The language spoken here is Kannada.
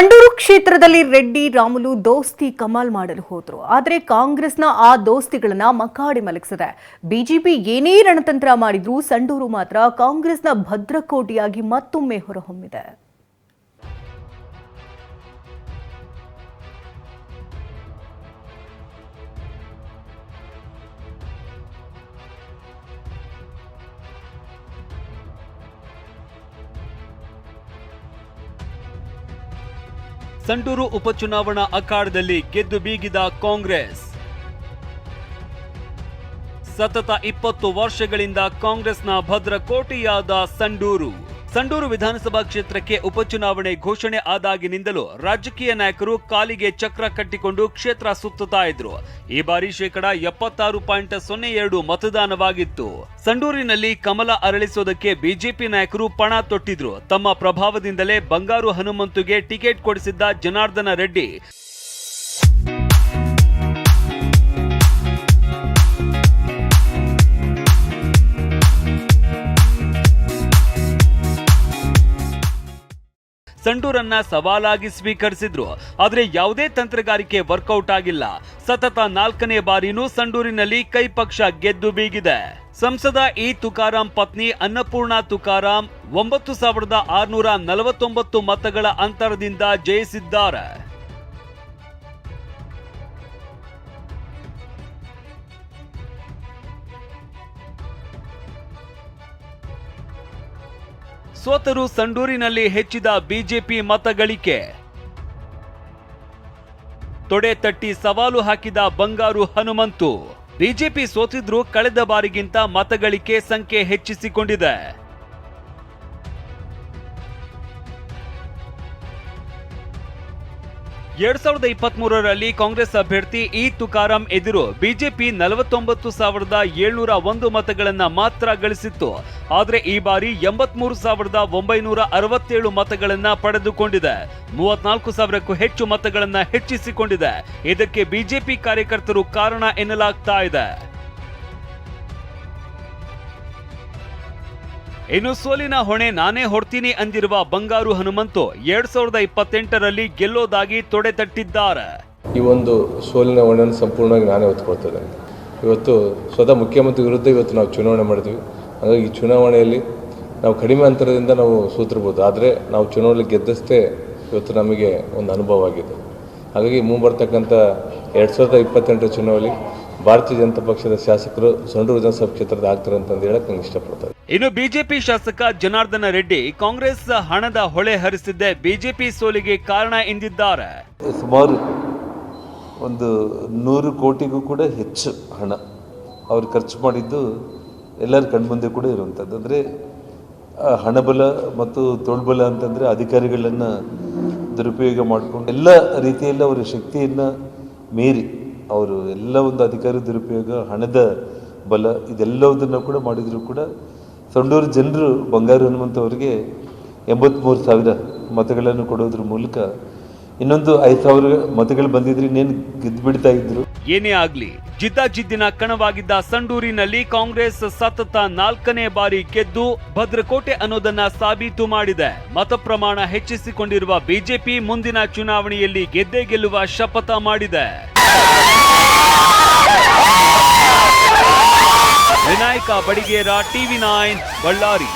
ಸಂಡೂರು ಕ್ಷೇತ್ರದಲ್ಲಿ ರೆಡ್ಡಿ, ರಾಮುಲು ದೋಸ್ತಿ ಕಮಾಲ್ ಮಾಡಲು ಹೋದ್ರು. ಆದರೆ ಕಾಂಗ್ರೆಸ್ನ ಆ ದೋಸ್ತಿಗಳನ್ನ ಮಕಾಡಿ ಮಲಗಿಸಿದೆ. ಬಿಜೆಪಿ ಏನೇ ರಣತಂತ್ರ ಮಾಡಿದ್ರೂ, ಸಂಡೂರು ಮಾತ್ರ ಕಾಂಗ್ರೆಸ್ನ ಭದ್ರಕೋಟೆಯಾಗಿ ಮತ್ತೊಮ್ಮೆ ಹೊರಹೊಮ್ಮಿದೆ. ಸಂಡೂರು ಉಪಚುನಾವಣಾ ಅಖಾಡದಲ್ಲಿ ಗೆದ್ದು ಬೀಗಿದ ಕಾಂಗ್ರೆಸ್. ಸತತ ಇಪ್ಪತ್ತು ವರ್ಷಗಳಿಂದ ಕಾಂಗ್ರೆಸ್ನ ಭದ್ರಕೋಟೆಯಾದ ಸಂಡೂರು. ಸಂಡೂರು ವಿಧಾನಸಭಾ ಕ್ಷೇತ್ರಕ್ಕೆ ಉಪಚುನಾವಣೆ ಘೋಷಣೆ ಆದಾಗಿನಿಂದಲೂ ರಾಜಕೀಯ ನಾಯಕರು ಕಾಲಿಗೆ ಚಕ್ರ ಕಟ್ಟಿಕೊಂಡು ಕ್ಷೇತ್ರ ಸುತ್ತುತ್ತಾ ಇದ್ರು. ಈ ಬಾರಿ ಶೇಕಡ ಎಪ್ಪತ್ತಾರು ಪಾಯಿಂಟ್ ಸೊನ್ನೆ ಎರಡು ಮತದಾನವಾಗಿತ್ತು. ಸಂಡೂರಿನಲ್ಲಿ ಕಮಲ ಅರಳಿಸೋದಕ್ಕೆ ಬಿಜೆಪಿ ನಾಯಕರು ಪಣ ತೊಟ್ಟಿದ್ರು. ತಮ್ಮ ಪ್ರಭಾವದಿಂದಲೇ ಬಂಗಾರು ಹನುಮಂತುಗೆ ಟಿಕೆಟ್ ಕೊಡಿಸಿದ್ದ ಜನಾರ್ದನ ರೆಡ್ಡಿ. ಸಂಡೂರನ್ನ ಸವಾಲಾಗಿ ಸ್ವೀಕರಿಸಿದ್ರು, ಆದರೆ ಯಾವುದೇ ತಂತ್ರಗಾರಿಕೆ ವರ್ಕೌಟ್ ಆಗಿಲ್ಲ. ಸತತ ನಾಲ್ಕನೇ ಬಾರಿನೂ ಸಂಡೂರಿನಲ್ಲಿ ಕೈ ಪಕ್ಷ ಗೆದ್ದು ಬೀಗಿದೆ. ಸಂಸದ ಇ ತುಕಾರಾಂ ಪತ್ನಿ ಅನ್ನಪೂರ್ಣ ತುಕಾರಾಂ, ಒಂಬತ್ತು ಸಾವಿರದ ಆರುನೂರ ನಲವತ್ತೊಂಬತ್ತು ಮತಗಳ ಅಂತರದಿಂದ ಜಯಿಸಿದ್ದಾರೆ. ಸೋತರು ಸಂಡೂರಿನಲ್ಲಿ ಹೆಚ್ಚಿದ ಬಿಜೆಪಿ ಮತಗಳಿಕೆ. ತೊಡೆ ತಟ್ಟಿ ಸವಾಲು ಹಾಕಿದ ಬಂಗಾರು ಹನುಮಂತು. ಬಿಜೆಪಿ ಸೋತಿದ್ರೂ ಕಳೆದ ಬಾರಿಗಿಂತ ಮತಗಳಿಕೆ ಸಂಖ್ಯೆ ಹೆಚ್ಚಿಸಿಕೊಂಡಿದೆ. ಎರಡ್ ಸಾವಿರದ ಇಪ್ಪತ್ತ್ ಮೂರರಲ್ಲಿ ಕಾಂಗ್ರೆಸ್ ಅಭ್ಯರ್ಥಿ ಇ ತುಕಾರಾಂ ಎದುರು ಬಿಜೆಪಿ ನಲವತ್ತೊಂಬತ್ತು ಸಾವಿರದ ಏಳ್ನೂರ ಒಂದು ಮತಗಳನ್ನು ಮಾತ್ರ ಗಳಿಸಿತ್ತು. ಆದರೆ ಈ ಬಾರಿ ಎಂಬತ್ಮೂರು ಸಾವಿರದ ಒಂಬೈನೂರ ಅರವತ್ತೇಳು ಮತಗಳನ್ನ ಪಡೆದುಕೊಂಡಿದೆ. ಮೂವತ್ನಾಲ್ಕು ಸಾವಿರಕ್ಕೂ ಹೆಚ್ಚು ಮತಗಳನ್ನ ಹೆಚ್ಚಿಸಿಕೊಂಡಿದೆ. ಇದಕ್ಕೆ ಬಿಜೆಪಿ ಕಾರ್ಯಕರ್ತರು ಕಾರಣ ಎನ್ನಲಾಗ್ತಾ ಇದೆ. ಇನ್ನು ಸೋಲಿನ ಹೊಣೆ ನಾನೇ ಹೊಡ್ತೀನಿ ಅಂದಿರುವ ಬಂಗಾರು ಹನುಮಂತು ಎರಡ್ ಸಾವಿರದ ಇಪ್ಪತ್ತೆಂಟರಲ್ಲಿ ಗೆಲ್ಲೋದಾಗಿ ತೊಡೆ ತಟ್ಟಿದ್ದಾರೆ. ಈ ಒಂದು ಸೋಲಿನ ಹೊಣೆಯನ್ನು ಸಂಪೂರ್ಣವಾಗಿ ನಾನೇ ಹೊತ್ಕೊಳ್ತೇನೆ. ಇವತ್ತು ಸ್ವತಃ ಮುಖ್ಯಮಂತ್ರಿ ವಿರುದ್ಧ ಇವತ್ತು ನಾವು ಚುನಾವಣೆ ಮಾಡಿದ್ವಿ. ಹಾಗಾಗಿ ಈ ಚುನಾವಣೆಯಲ್ಲಿ ನಾವು ಕಡಿಮೆ ಅಂತರದಿಂದ ನಾವು ಸೂತ್ರಬಹುದು ಆದರೆ ನಾವು ಚುನಾವಣೆ ಗೆದ್ದಷ್ಟೇ ಇವತ್ತು ನಮಗೆ ಒಂದು ಅನುಭವ ಆಗಿದೆ. ಹಾಗಾಗಿ ಮುಂಬರ್ತಕ್ಕಂಥ ಎರಡು ಸಾವಿರದ ಇಪ್ಪತ್ತೆಂಟರ ಚುನಾವಣೆಯಲ್ಲಿ ಭಾರತೀಯ ಜನತಾ ಪಕ್ಷದ ಶಾಸಕರು ಸಂಡೂರು ವಿಧಾನಸಭಾ ಕ್ಷೇತ್ರದ ಆಗ್ತಾರೆ ಅಂತಂದು ಹೇಳಕ್ ನಂಗೆ ಇಷ್ಟಪಡ್ತಾರೆ. ಇನ್ನು ಬಿಜೆಪಿ ಶಾಸಕ ಜನಾರ್ದನ ರೆಡ್ಡಿ ಕಾಂಗ್ರೆಸ್ ಹಣದ ಹೊಳೆ ಹರಿಸಿದ್ದೆ ಬಿಜೆಪಿ ಸೋಲಿಗೆ ಕಾರಣ ಎಂದಿದ್ದಾರೆ. ಸುಮಾರು ಒಂದು ನೂರು ಕೋಟಿಗೂ ಕೂಡ ಹೆಚ್ಚು ಹಣ ಅವರು ಖರ್ಚು ಮಾಡಿದ್ದು ಎಲ್ಲರ ಕಣ್ಮುಂದೆ ಕೂಡ ಇರುವಂಥದ್ದು. ಅಂದರೆ ಹಣಬಲ ಮತ್ತು ತೋಳ್ಬಲ ಅಂತಂದರೆ ಅಧಿಕಾರಿಗಳನ್ನು ದುರುಪಯೋಗ ಮಾಡಿಕೊಂಡು ಎಲ್ಲ ರೀತಿಯಲ್ಲಿ ಅವರ ಶಕ್ತಿಯನ್ನು ಮೀರಿ ಅವರು ಎಲ್ಲ ಒಂದು ಅಧಿಕಾರ ದುರುಪಯೋಗ, ಹಣದ ಬಲ ಇದೆಲ್ಲವುದನ್ನು ಕೂಡ ಮಾಡಿದರೂ ಕೂಡ ಸಂಡೂರು ಜನರು ಬಂಗಾರು ಹನುಮಂತ ಅವರಿಗೆ ಎಂಬತ್ತ್ಮೂರು ಸಾವಿರ ಮತಗಳನ್ನು ಕೊಡೋದ್ರ ಮೂಲಕ ಇನ್ನೊಂದು ಐದು ಸಾವಿರ ಮತಗಳು ಬಂದಿದ್ರೆ ಇನ್ನೇನು ಗೆದ್ದು ಬಿಡ್ತಾ ಇದ್ರು. ಏನೇ ಆಗಲಿ, ಜಿದ್ದಾಜಿದ್ದಿನ ಕಣವಾಗಿದ್ದ ಸಂಡೂರಿನಲ್ಲಿ ಕಾಂಗ್ರೆಸ್ ಸತತ ನಾಲ್ಕನೇ ಬಾರಿ ಗೆದ್ದು ಭದ್ರಕೋಟೆ ಅನ್ನೋದನ್ನ ಸಾಬೀತು ಮಾಡಿದೆ. ಮತ ಪ್ರಮಾಣ ಹೆಚ್ಚಿಸಿಕೊಂಡಿರುವ ಬಿಜೆಪಿ ಮುಂದಿನ ಚುನಾವಣೆಯಲ್ಲಿ ಗೆದ್ದೇ ಗೆಲ್ಲುವ ಶಪಥ ಮಾಡಿದೆ. Vinayak Badigera TV nine Ballari.